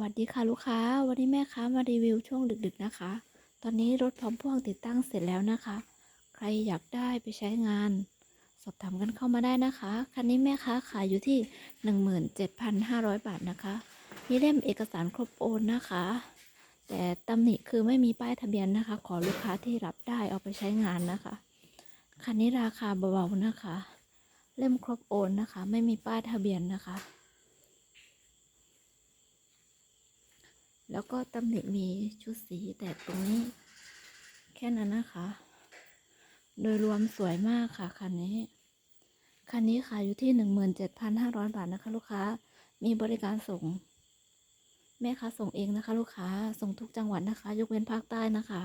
วัสดีค่ะลูกค้า วันนี้แม่ค้ามารีวิวช่วงดึกๆนะคะ ตอนนี้รถพร้อมพ่วงติดตั้งเสร็จแล้วนะคะ ใครอยากได้ไปใช้งาน สอบถามกันเข้ามาได้นะคะ คันนี้แม่ค้าขายอยู่ที่ 17,500 บาทนะคะ มีเล่มเอกสารครบโอนนะคะ แต่ตำหนิคือไม่มีป้ายทะเบียนนะคะ ขอลูกค้าที่รับได้เอาไปใช้งานนะคะ คันนี้ราคาเบาๆนะคะ เล่มครบโอนนะคะ ไม่มีป้ายทะเบียนนะคะ แล้วก็ตำหนิมีชุดสีแตกตรงนี้ แค่นั้นนะคะ โดยรวมสวยมากค่ะคันนี้ คันนี้ขายอยู่ที่หนึ่งหมื่นเจ็ดพันห้าร้อยบาทนะคะ ลูกค้า มีบริการส่ง แม่ค้าส่งเองนะคะ ลูกค้า ส่งทุกจังหวัดนะคะ ยกเว้นภาคใต้นะคะ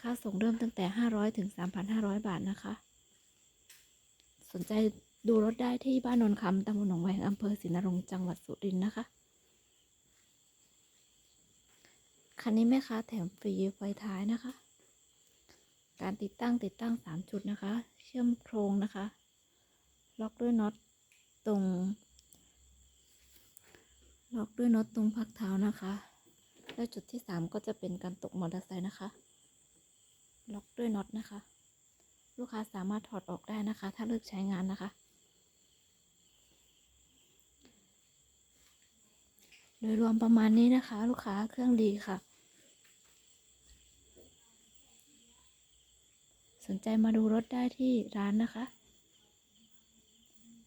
ค่าส่งเริ่มตั้งแต่ห้าร้อยถึงสามพันห้าร้อยบาทนะคะ สนใจดูรถได้ที่บ้านนนคำตำบลหนองแวงอำเภอศรีนรงจังหวัดสุรินทร์นะคะ คันนี้แม่ค้าแถมฟรีไฟท้ายนะคะ การติดตั้งติดตั้งสามจุดนะคะ เชื่อมโครงนะคะ ล็อกด้วยน็อตตรง ล็อกด้วยน็อตตรงพักเท้านะคะ และจุดที่สามก็จะเป็นการตกมอเตอร์ไซค์นะคะ ล็อกด้วยน็อตนะคะ ลูกค้าสามารถถอดออกได้นะคะ ถ้าเลิกใช้งานนะคะโดยรวมประมาณนี้นะคะ ลูกค้าเครื่องดีค่ะ สนใจมาดูรถได้ที่ร้านนะคะ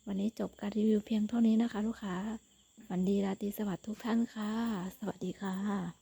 วันนี้จบการรีวิวเพียงเท่านี้นะคะ ลูกค้าฝันดีราตรีสวัสดิ์ทุกท่านค่ะ สวัสดีค่ะ